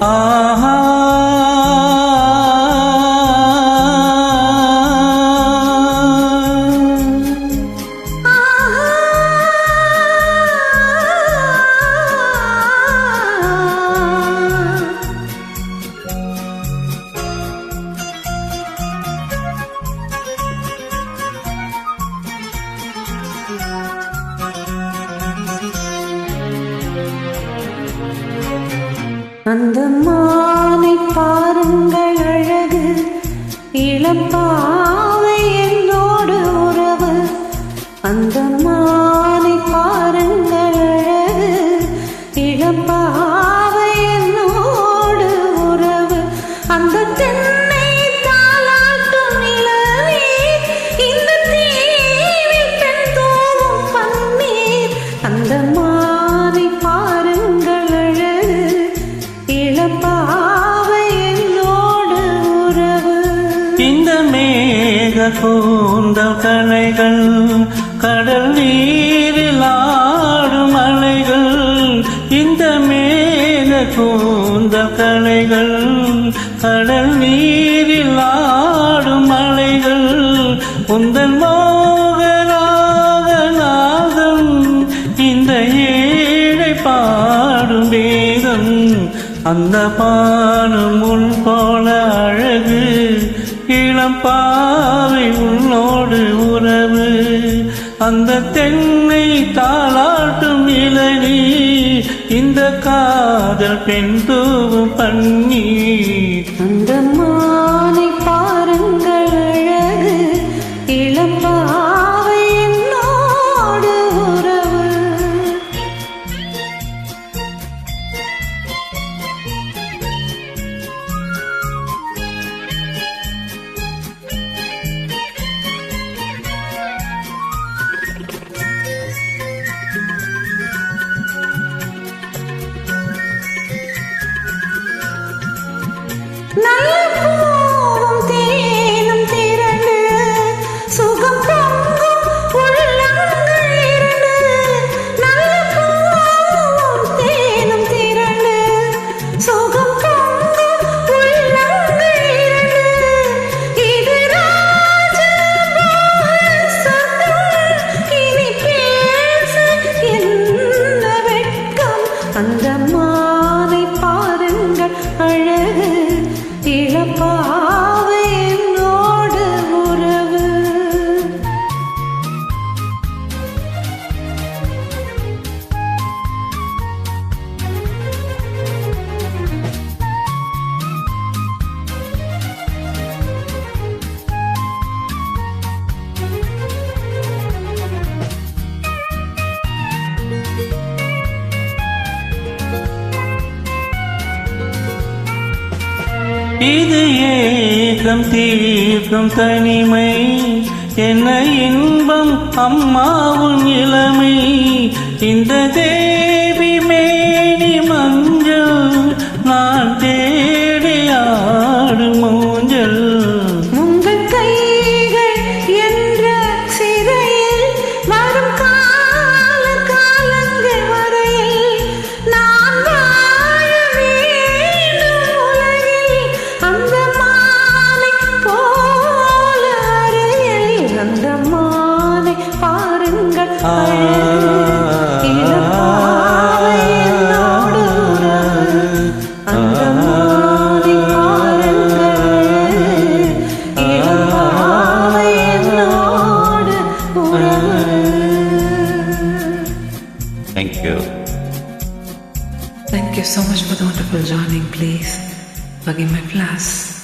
ああ அந்த மானை பாருங்கள் அழகு இளப்பாவை கூந்தல் கலைகள் கடல் நீரில் ஆடும் அலைகள் இந்த மேக கூந்தல் கலைகள் கடல் நீரில் ஆடும் அலைகள் உந்தல் மோகராகநாதம் இந்த ஏழை பாடும் வேதம் அந்த பாடும் முன் போல அழகு. இளம் பாவை உன்னோடு உறவு. அந்த தென்னை தாளாட்டும் இளநீ. இந்த காதல் பெண் தூவும் பன்னீர். அந்த மா 男。இது ஏகம் தீர்க்கும் தனிமை. என்ன இன்பம் அம்மாவும் இளமை இந்த தே so much for the wonderful joining. Please forgive my class.